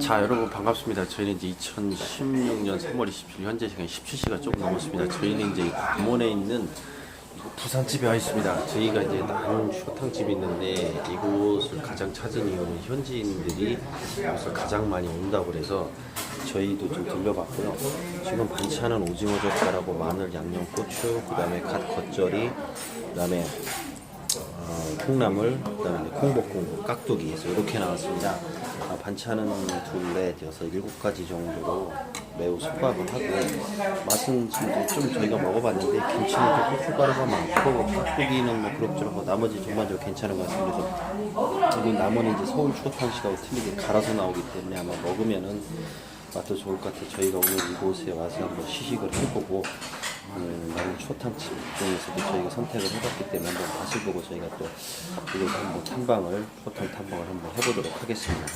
자 여러분 반갑습니다. 저희는 이제 2016년 3월 27일 현재 시간 17시가 조금 넘었습니다. 저희는 이제 관문에 있는 부산집에 와 있습니다. 저희가 이제 나는 쇼탕집이 있는데 이곳을 가장 찾은 이유는 현지인들이 이곳을 가장 많이 온다고 그래서 저희도 좀 들려봤고요. 지금 반찬은 오징어 젓갈하고 마늘, 양념, 고추, 그 다음에 갓 겉절이, 그 다음에 어, 콩나물, 그 다음에 이제 콩볶음, 깍두기 해서 이렇게 나왔습니다. 아, 반찬은 둘, 넷, 여섯, 일곱 가지 정도로 매우 숙박을 하고 맛은 지금 좀 저희가 먹어봤는데 김치는 좀 고춧가루가 많고 깍두기는 뭐 그럭저럭 나머지 전반적으로 괜찮은 것 같습니다. 여기 남은 이제 서울 추어탕식하고 틀리게 갈아서 나오기 때문에 아마 먹으면은 맛도 좋을 것 같아요. 저희가 오늘 이곳에 와서 한번 시식을 해보고 오늘 나름 초탕집 중에서도 저희가 선택을 해봤기 때문에 한번 맛을 보고 저희가 또 이곳 한번 탐방을 초탕 탐방을 한번 해보도록 하겠습니다.